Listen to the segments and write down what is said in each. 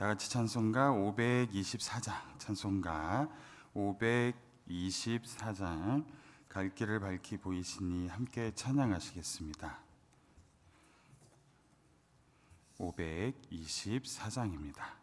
다 같이 찬송가 524장 찬송가 524장 갈 길을 밝히 보이시니 함께 찬양하시겠습니다. 524장입니다.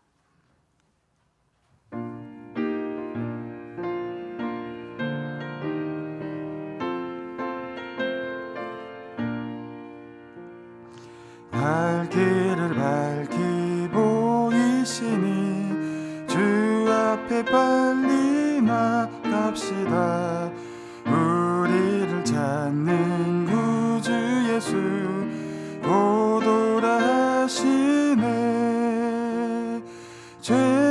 죄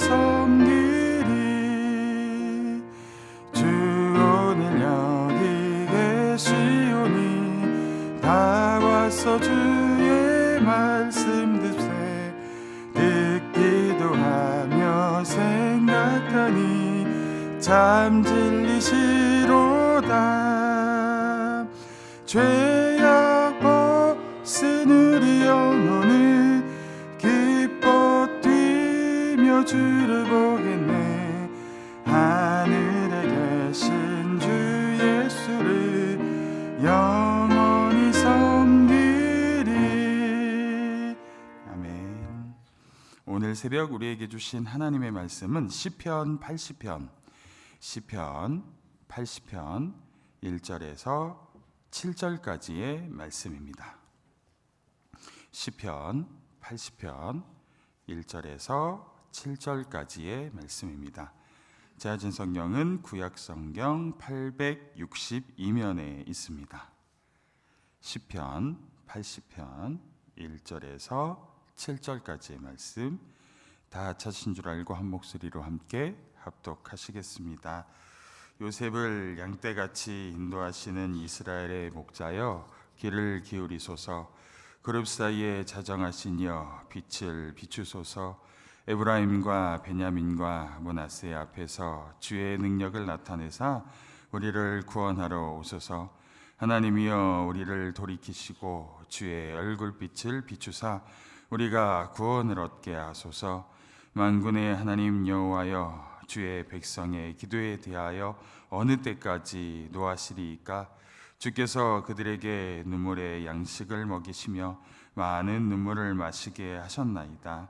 섬기리 주 오늘 여기 계시오니 다 와서 주의 말씀 듣기도 하며 생각하니 참진 새벽 우리에게 주신 하나님의 말씀은 시편 80편 시편 80편 1절에서 7절까지의 말씀입니다. 시편 80편 1절에서 7절까지의 말씀입니다. 제아진 성경은 구약 성경 862면에 있습니다. 시편 80편 1절에서 7절까지의 말씀 다 찾으신 줄 알고 한 목소리로 함께 합독하시겠습니다. 요셉을 양떼같이 인도하시는 이스라엘의 목자여 귀를 기울이소서. 그룹 사이에 자정하신 여 빛을 비추소서. 에브라임과 베냐민과 문하세 앞에서 주의 능력을 나타내사 우리를 구원하러 오소서. 하나님이여 우리를 돌이키시고 주의 얼굴빛을 비추사 우리가 구원을 얻게 하소서 만군의 하나님 여호와여 주의 백성의 기도에 대하여 어느 때까지 노하시리이까? 주께서 그들에게 눈물의 양식을 먹이시며 많은 눈물을 마시게 하셨나이다.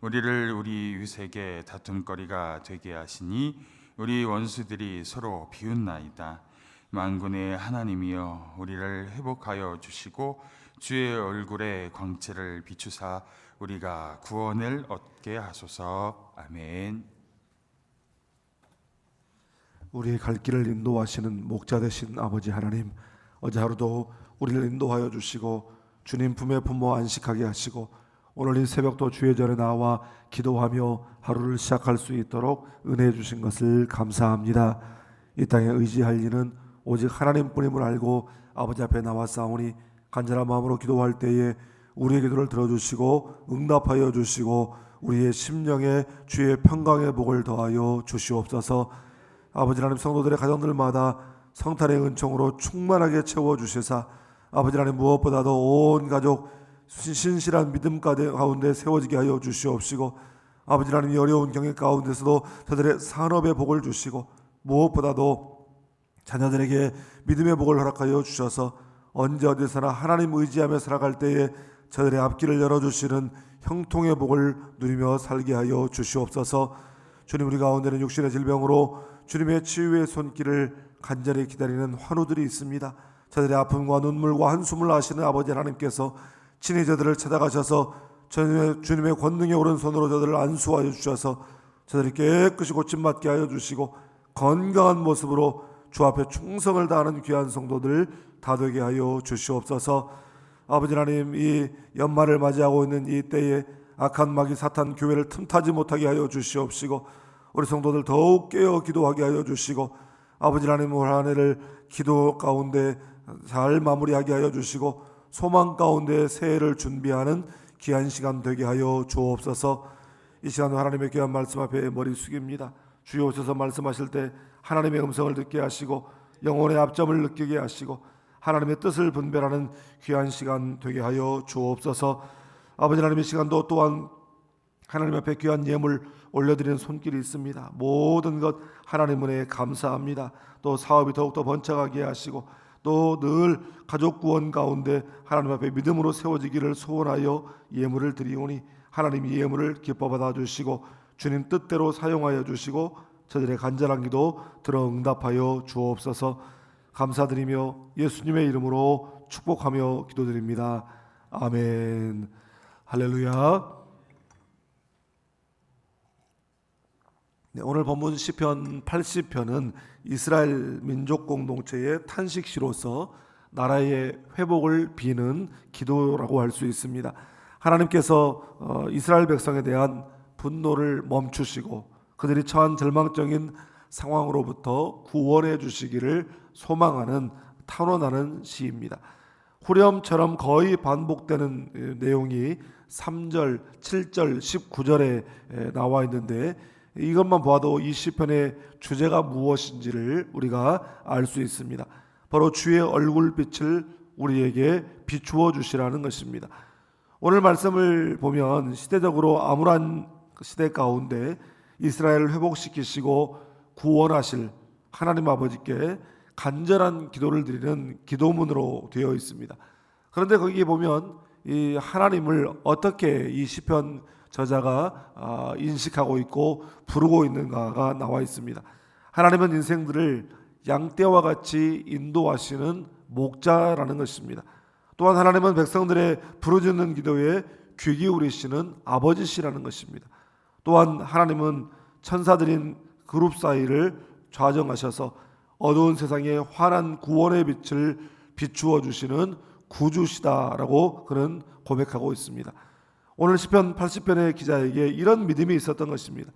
우리를 우리 유색의 다툼거리가 되게 하시니 우리 원수들이 서로 비웃나이다. 만군의 하나님이여 우리를 회복하여 주시고 주의 얼굴에 광채를 비추사 우리가 구원을 얻게 하소서 아멘. 우리의 갈 길을 인도하시는 목자 되신 아버지 하나님 어제 하루도 우리를 인도하여 주시고 주님 품에 품어 안식하게 하시고 오늘 이 새벽도 주의 전에 나와 기도하며 하루를 시작할 수 있도록 은혜해 주신 것을 감사합니다. 이 땅에 의지할 이는 오직 하나님뿐임을 알고 아버지 앞에 나와 싸우니 간절한 마음으로 기도할 때에 우리의 기도를 들어주시고 응답하여 주시고 우리의 심령에 주의 평강의 복을 더하여 주시옵소서. 아버지 하나님 성도들의 가정들마다 성탄의 은총으로 충만하게 채워 주시사 아버지 하나님 무엇보다도 온 가족 신실한 믿음 가운데 세워지게 하여 주시옵시고 아버지 하나님 이 어려운 경계 가운데서도 저들의 산업의 복을 주시고 무엇보다도 자녀들에게 믿음의 복을 허락하여 주셔서 언제 어디서나 하나님 의지하며 살아갈 때에 저들의 앞길을 열어주시는 형통의 복을 누리며 살게 하여 주시옵소서 주님 우리 가운데는 육신의 질병으로 주님의 치유의 손길을 간절히 기다리는 환우들이 있습니다. 저들의 아픔과 눈물과 한숨을 아시는 아버지 하나님께서 친히 저들을 찾아가셔서 주님의, 주님의 권능에 오른 손으로 저들을 안수하여 주셔서 저들이 깨끗이 고침받게 하여 주시고 건강한 모습으로 주 앞에 충성을 다하는 귀한 성도들 다 되게 하여 주시옵소서. 아버지 하나님 이 연말을 맞이하고 있는 이 때에 악한 마귀 사탄 교회를 틈타지 못하게 하여 주시옵시고 우리 성도들 더욱 깨어 기도하게 하여 주시고 아버지 하나님 올 한해를 기도 가운데 잘 마무리하게 하여 주시고 소망 가운데 새해를 준비하는 귀한 시간 되게 하여 주옵소서. 이 시간 하나님의 귀한 말씀 앞에 머리 숙입니다. 주여 오셔서 말씀하실 때 하나님의 음성을 듣게 하시고 영혼의 압점을 느끼게 하시고 하나님의 뜻을 분별하는 귀한 시간 되게 하여 주옵소서. 아버지 하나님의 시간도 또한 하나님 앞에 귀한 예물 올려드리는 손길이 있습니다. 모든 것 하나님 은혜 감사합니다. 또 사업이 더욱더 번창하게 하시고 또 늘 가족 구원 가운데 하나님 앞에 믿음으로 세워지기를 소원하여 예물을 드리오니 하나님 이 예물을 기뻐 받아 주시고 주님 뜻대로 사용하여 주시고 저들의 간절한 기도 들어 응답하여 주옵소서 감사드리며 예수님의 이름으로 축복하며 기도드립니다. 아멘. 할렐루야. 네, 오늘 본문 시편 80편은 이스라엘 민족 공동체의 탄식시로서 나라의 회복을 비는 기도라고 할 수 있습니다. 하나님께서 어, 이스라엘 백성에 대한 분노를 멈추시고 그들이 처한 절망적인 상황으로부터 구원해 주시기를 소망하는 탄원하는 시입니다. 후렴처럼 거의 반복되는 에, 내용이 3절, 7절, 19절에 나와 있는데 이것만 보아도 이 시편의 주제가 무엇인지를 우리가 알 수 있습니다. 바로 주의 얼굴빛을 우리에게 비추어 주시라는 것입니다. 오늘 말씀을 보면 시대적으로 암울한 시대 가운데 이스라엘을 회복시키시고 구원하실 하나님 아버지께 간절한 기도를 드리는 기도문으로 되어 있습니다. 그런데 거기에 보면 이 하나님을 어떻게 이 시편 저자가 아, 인식하고 있고 부르고 있는가가 나와 있습니다. 하나님은 인생들을 양떼와 같이 인도하시는 목자라는 것입니다. 또한 하나님은 백성들의 부르짖는 기도에 귀 기울이시는 아버지시라는 것입니다. 또한 하나님은 천사들인 그룹 사이를 좌정하셔서 어두운 세상에 환한 구원의 빛을 비추어 주시는 구주시다라고 그는 고백하고 있습니다. 오늘 시편 80편의 기자에게 이런 믿음이 있었던 것입니다.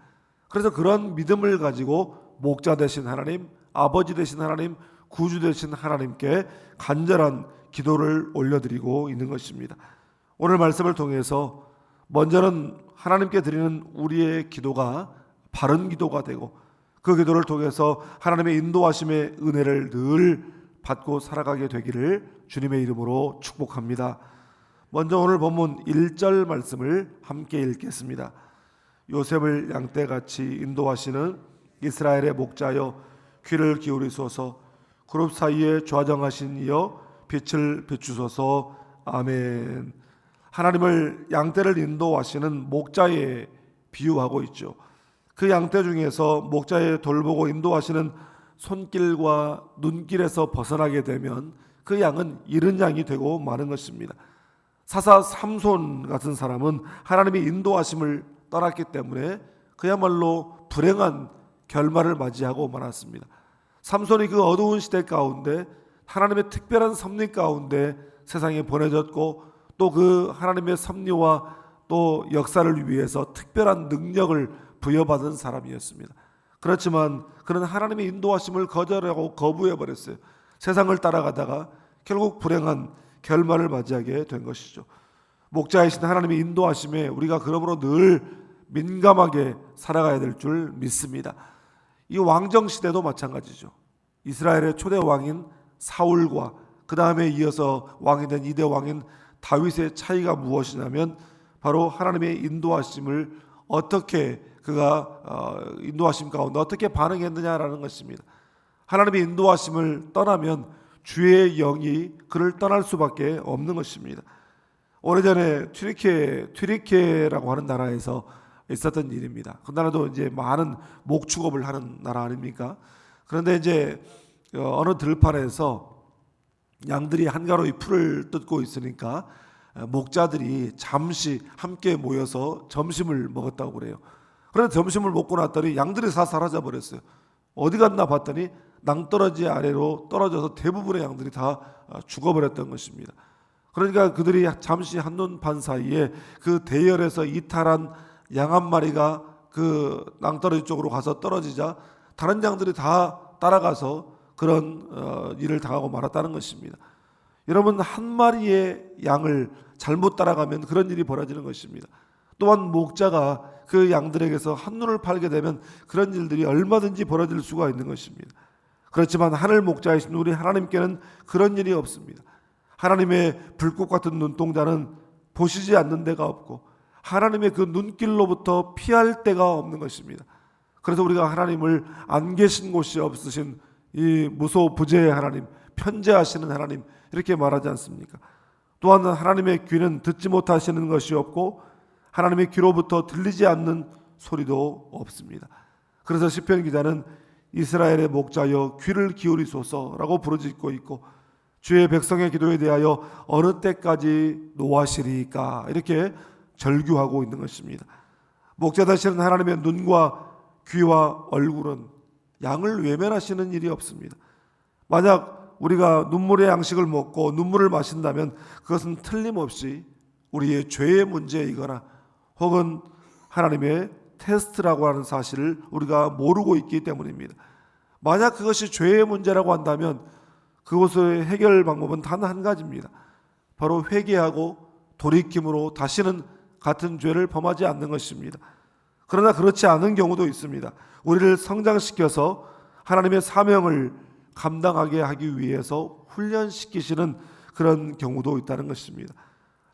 그래서 그런 믿음을 가지고 목자 되신 하나님, 아버지 되신 하나님, 구주 되신 하나님께 간절한 기도를 올려드리고 있는 것입니다. 오늘 말씀을 통해서 먼저는 하나님께 드리는 우리의 기도가 바른 기도가 되고 그 기도를 통해서 하나님의 인도하심의 은혜를 늘 받고 살아가게 되기를 주님의 이름으로 축복합니다. 먼저 오늘 본문 1절 말씀을 함께 읽겠습니다. 요셉을 양떼같이 인도하시는 이스라엘의 목자여 귀를 기울이소서 그룹 사이에 좌정하신 이여 빛을 비추소서 아멘. 하나님을 양떼를 인도하시는 목자에 비유하고 있죠. 그 양떼 중에서 목자에 돌보고 인도하시는 손길과 눈길에서 벗어나게 되면 그 양은 잃은 양이 되고 마는 것입니다. 사사 삼손 같은 사람은 하나님의 인도하심을 떠났기 때문에 그야말로 불행한 결말을 맞이하고 말았습니다. 삼손이 그 어두운 시대 가운데 하나님의 특별한 섭리 가운데 세상에 보내졌고 또 그 하나님의 섭리와 또 역사를 위해서 특별한 능력을 부여받은 사람이었습니다. 그렇지만 그는 하나님의 인도하심을 거절하고 거부해 버렸어요. 세상을 따라가다가 결국 불행한 결말을 맞이하게 된 것이죠. 목자이신 하나님의 인도하심에 우리가 그러므로 늘 민감하게 살아가야 될 줄 믿습니다. 이 왕정 시대도 마찬가지죠. 이스라엘의 초대 왕인 사울과 그 다음에 이어서 왕이 된 이대 왕인 다윗의 차이가 무엇이냐면 바로 하나님의 인도하심을 어떻게 그가 어, 인도하심 가운데 어떻게 반응했느냐라는 것입니다. 하나님의 인도하심을 떠나면 주의 영이 그를 떠날 수밖에 없는 것입니다. 오래전에 튀르케 튀르케라고 하는 나라에서 있었던 일입니다. 그 나라도 이제 많은 목축업을 하는 나라 아닙니까? 그런데 이제 어, 어느 들판에서 양들이 한가로이 풀을 뜯고 있으니까 어, 목자들이 잠시 함께 모여서 점심을 먹었다고 그래요. 그런데 점심을 먹고 났더니 양들이 다 사라져 버렸어요. 어디 갔나 봤더니 낭떠러지 아래로 떨어져서 대부분의 양들이 다 어, 죽어버렸던 것입니다. 그러니까 그들이 잠시 한눈 반 사이에 그 대열에서 이탈한 양 한 마리가 그 낭떠러지 쪽으로 가서 떨어지자 다른 양들이 다 따라가서 그런 어, 일을 당하고 말았다는 것입니다. 여러분 한 마리의 양을 잘못 따라가면 그런 일이 벌어지는 것입니다. 또한 목자가 그 양들에게서 한눈을 팔게 되면 그런 일들이 얼마든지 벌어질 수가 있는 것입니다. 그렇지만 하늘 목자이신 우리 하나님께는 그런 일이 없습니다. 하나님의 불꽃 같은 눈동자는 보시지 않는 데가 없고 하나님의 그 눈길로부터 피할 데가 없는 것입니다. 그래서 우리가 하나님을 안 계신 곳이 없으신 이 무소부재의 하나님, 편재하시는 하나님 이렇게 말하지 않습니까? 또한 하나님의 귀는 듣지 못하시는 것이 없고 하나님의 귀로부터 들리지 않는 소리도 없습니다. 그래서 시편 기자는 이스라엘의 목자여 귀를 기울이소서라고 부르짖고 있고 주의 백성의 기도에 대하여 어느 때까지 노하시리까 이렇게 절규하고 있는 것입니다. 목자 되시는 하나님의 눈과 귀와 얼굴은 양을 외면하시는 일이 없습니다. 만약 우리가 눈물의 양식을 먹고 눈물을 마신다면 그것은 틀림없이 우리의 죄의 문제이거나 혹은 하나님의 테스트라고 하는 사실을 우리가 모르고 있기 때문입니다. 만약 그것이 죄의 문제라고 한다면 그것의 해결 방법은 단 한 가지입니다. 바로 회개하고 돌이킴으로 다시는 같은 죄를 범하지 않는 것입니다. 그러나 그렇지 않은 경우도 있습니다. 우리를 성장시켜서 하나님의 사명을 감당하게 하기 위해서 훈련시키시는 그런 경우도 있다는 것입니다.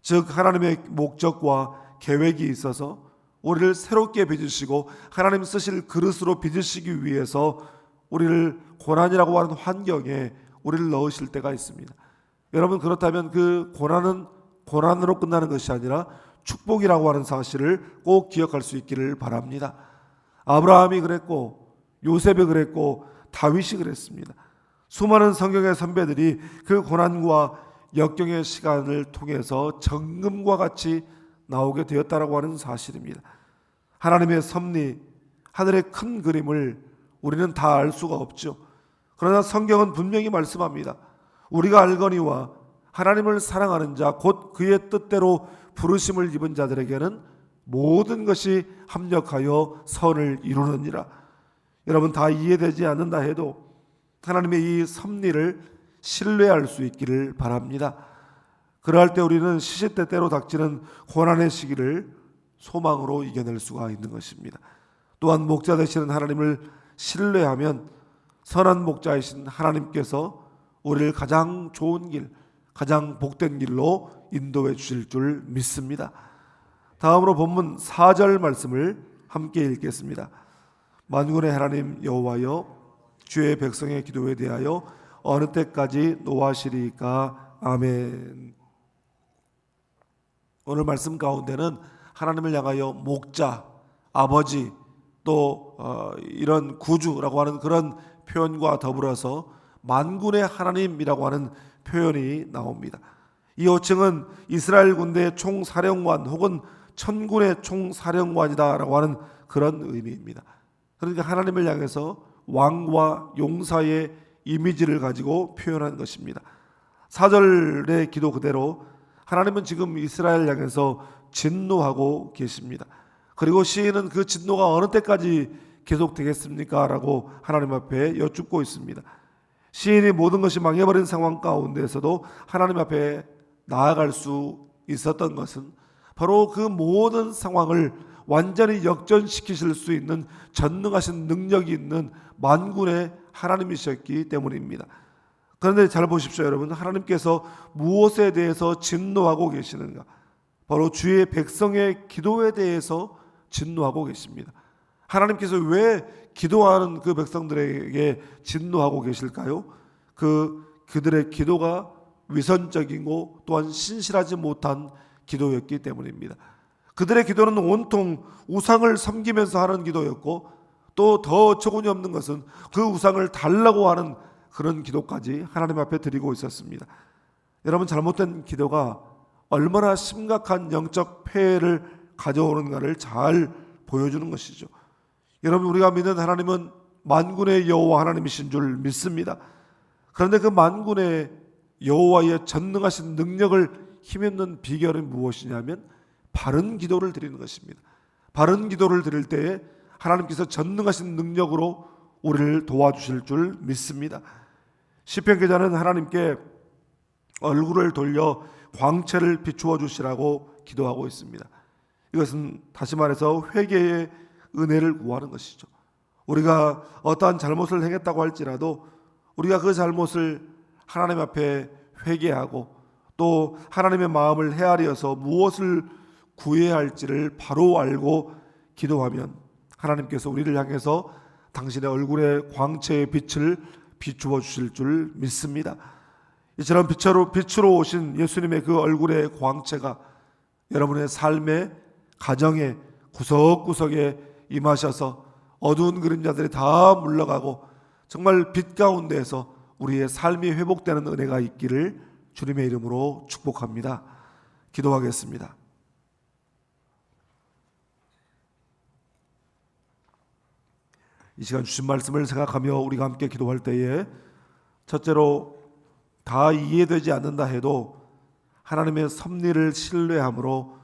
즉 하나님의 목적과 계획이 있어서 우리를 새롭게 빚으시고 하나님 쓰실 그릇으로 빚으시기 위해서 우리를 고난이라고 하는 환경에 우리를 넣으실 때가 있습니다. 여러분 그렇다면 그 고난은 고난으로 끝나는 것이 아니라 축복이라고 하는 사실을 꼭 기억할 수 있기를 바랍니다. 아브라함이 그랬고 요셉이 그랬고 다윗이 그랬습니다. 수많은 성경의 선배들이 그 고난과 역경의 시간을 통해서 정금과 같이 나오게 되었다라고 하는 사실입니다. 하나님의 섭리, 하늘의 큰 그림을 우리는 다 알 수가 없죠. 그러나 성경은 분명히 말씀합니다. 우리가 알거니와 하나님을 사랑하는 자, 곧 그의 뜻대로 부르심을 입은 자들에게는 모든 것이 합력하여 선을 이루느니라. 여러분 다 이해되지 않는다 해도 하나님의 이 섭리를 신뢰할 수 있기를 바랍니다. 그러할 때 우리는 시시때때로 닥치는 고난의 시기를 소망으로 이겨낼 수가 있는 것입니다. 또한 목자 되시는 하나님을 신뢰하면 선한 목자이신 하나님께서 우리를 가장 좋은 길, 가장 복된 길로 인도해 주실 줄 믿습니다. 다음으로 본문 4절 말씀을 함께 읽겠습니다. 만군의 하나님 여호와여 주의 백성의 기도에 대하여 어느 때까지 노하시리까 아멘. 오늘 말씀 가운데는 하나님을 향하여 목자, 아버지 또 어, 이런 구주라고 하는 그런 표현과 더불어서 만군의 하나님이라고 하는 표현이 나옵니다. 이 호칭은 이스라엘 군대의 총사령관 혹은 천군의 총사령관이다라고 하는 그런 의미입니다. 그러니까 하나님을 향해서 왕과 용사의 이미지를 가지고 표현한 것입니다. 사절의 기도 그대로 하나님은 지금 이스라엘 향해서 진노하고 계십니다. 그리고 시인은 그 진노가 어느 때까지 계속되겠습니까? 라고 하나님 앞에 여쭙고 있습니다. 시인이 모든 것이 망해버린 상황 가운데서도 하나님 앞에 나아갈 수 있었던 것은 바로 그 모든 상황을 완전히 역전시키실 수 있는 전능하신 능력이 있는 만군의 하나님이셨기 때문입니다. 그런데 잘 보십시오, 여러분. 하나님께서 무엇에 대해서 진노하고 계시는가? 바로 주의 백성의 기도에 대해서 진노하고 계십니다. 하나님께서 왜 기도하는 그 백성들에게 진노하고 계실까요? 그 그들의 기도가 위선적이고 또한 신실하지 못한 기도였기 때문입니다. 그들의 기도는 온통 우상을 섬기면서 하는 기도였고 또더 어처구니 없는 것은 그 우상을 달라고 하는 그런 기도까지 하나님 앞에 드리고 있었습니다. 여러분 잘못된 기도가 얼마나 심각한 영적 폐해를 가져오는가를 잘 보여주는 것이죠. 여러분 우리가 믿는 하나님은 만군의 여호와 하나님이신 줄 믿습니다. 그런데 그 만군의 여호와의 전능하신 능력을 힘입는 비결은 무엇이냐면 바른 기도를 드리는 것입니다. 바른 기도를 드릴 때에 하나님께서 전능하신 능력으로 우리를 도와주실 줄 믿습니다. 시편 기자는 하나님께 얼굴을 돌려 광채를 비추어 주시라고 기도하고 있습니다. 이것은 다시 말해서 회개의 은혜를 구하는 것이죠. 우리가 어떠한 잘못을 행했다고 할지라도 우리가 그 잘못을 하나님 앞에 회개하고 또 하나님의 마음을 헤아려서 무엇을 구해야 할지를 바로 알고 기도하면 하나님께서 우리를 향해서 당신의 얼굴에 광채의 빛을 비추어 주실 줄 믿습니다. 이처럼 빛으로 빛으로 오신 예수님의 그 얼굴의 광채가 여러분의 삶의 가정의 구석구석에 임하셔서 어두운 그림자들이 다 물러가고 정말 빛 가운데에서 우리의 삶이 회복되는 은혜가 있기를 주님의 이름으로 축복합니다. 기도하겠습니다. 이 시간 주신 말씀을 생각하며 우리가 함께 기도할 때에 첫째로 다 이해되지 않는다 해도 하나님의 섭리를 신뢰함으로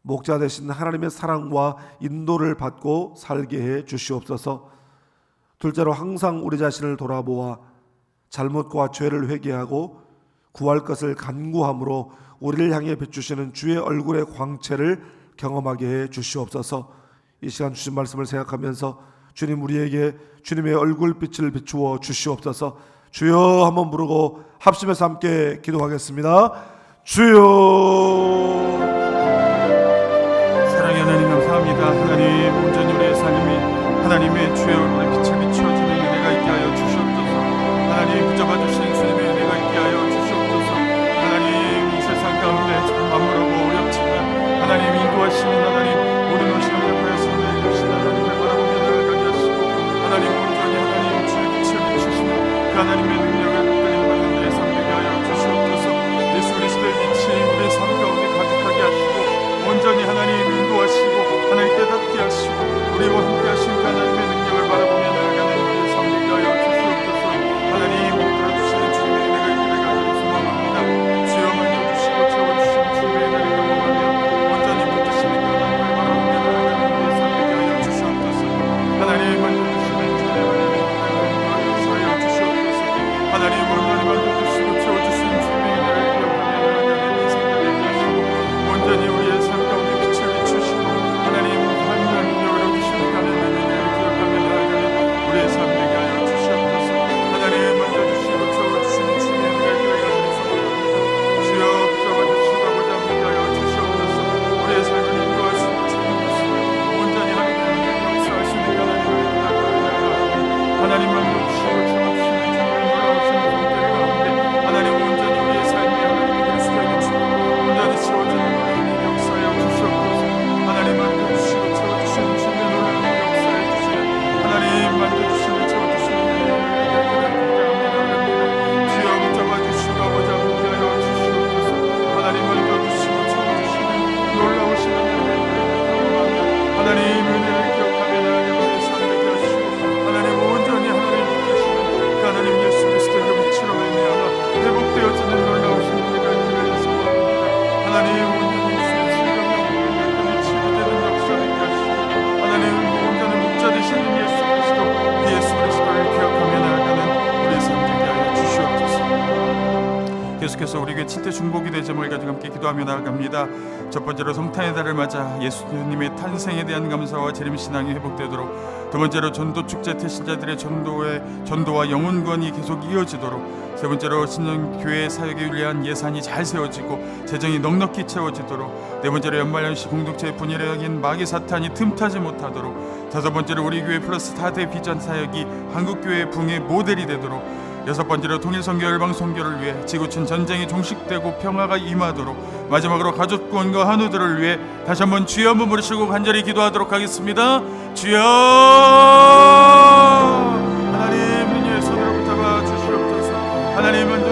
목자 되신 하나님의 사랑과 인도를 받고 살게 해 주시옵소서. 둘째로 항상 우리 자신을 돌아보아 잘못과 죄를 회개하고 구할 것을 간구함으로 우리를 향해 비추시는 주의 얼굴의 광채를 경험하게 해 주시옵소서. 이 시간 주신 말씀을 생각하면서 주님 우리에게 주님의 얼굴빛을 비추어 주시옵소서. 주여 한번 부르고 합심해서 함께 기도하겠습니다. 주여 사랑의 하나님 감사합니다. 하나님 온전히 우리의 삶이 하나님의 주의 얼굴에 빛을 우리에게 7대 중복이 될 점을 가지고 함께 기도하며 나아갑니다. 첫 번째로 성탄의 달을 맞아 예수님의 탄생에 대한 감사와 재림 신앙이 회복되도록 두 번째로 전도 축제 태신자들의 전도의 전도와 영혼 구원이 계속 이어지도록 세 번째로 신년 교회 사역에 위한 예산이 잘 세워지고 재정이 넉넉히 채워지도록 네 번째로 연말연시 공동체의 여긴 마귀 사탄이 틈타지 못하도록 다섯 번째로 우리 교회 플러스 타대 비전 사역이 한국 교회의 붕의 모델이 되도록 여섯 번째로 통일 선교 열방 선교를 위해 지구촌 전쟁이 종식되고 평화가 임하도록 마지막으로 가족 구원과 한우들을 위해 다시 한번 주여 한번 부르시고 간절히 기도하도록 하겠습니다. 주여 하나님 민유의 손으로 붙잡아 주시옵소서. 하나님 만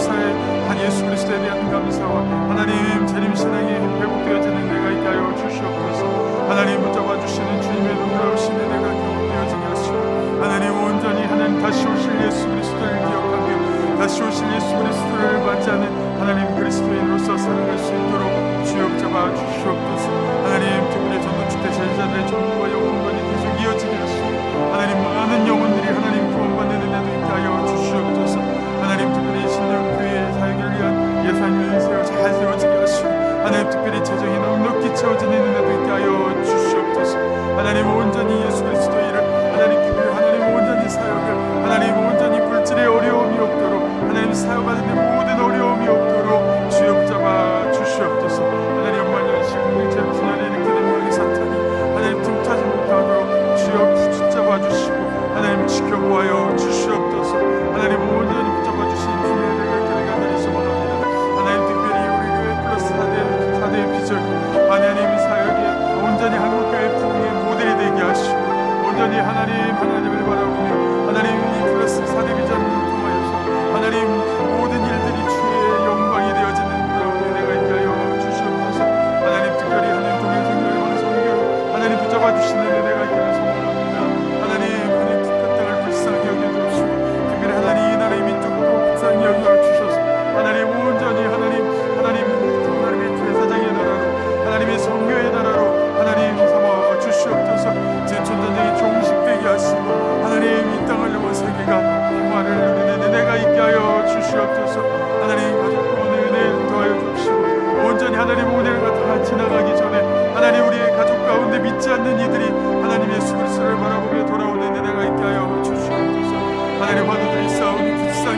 감사의 한 예수 그리스도에 대한 감사와 하나님 재림신앙이 회복되어지는 내가 있게 하여 주시옵소서. 하나님 붙잡아 주시는 주님의 놀라우신 은혜가 경험되어지게 하시고 하나님 온전히 하나님 다시 오실 예수 그리스도를 기억하며 다시 오실 예수 그리스도를 맞이하는 하나님 그리스도인으로서 살아갈 수 있도록 주역 잡아 주시옵소서. 하나님 특별히 전도 축제 제자들의 전부와 영혼관이 계속 이어지게 하시고 하나님 많은 영혼들이 하나님 구원받는 은혜도 있게 하여 주시옵소서 잘 세워지게 하시고 하나님 특별히 재정이 넉넉히 채워지는 은혜도 있게 하여 주시옵소서. 하나님 온전히 예수 그리스도 일을 하나님 그 하나님 온전히 사역을 하나님 온전히 불질의 어려움이 없도록 하나님 사역하는 데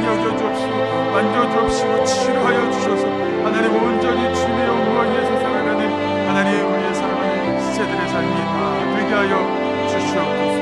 여겨 주옵시고 만져 주옵시고 치료하여 주셔서 하나님 온전히 주님의 영광 위에서 살아가는 하나님 우리의 사랑하는 지체들의 삶이 다 되게 하여 주시옵소서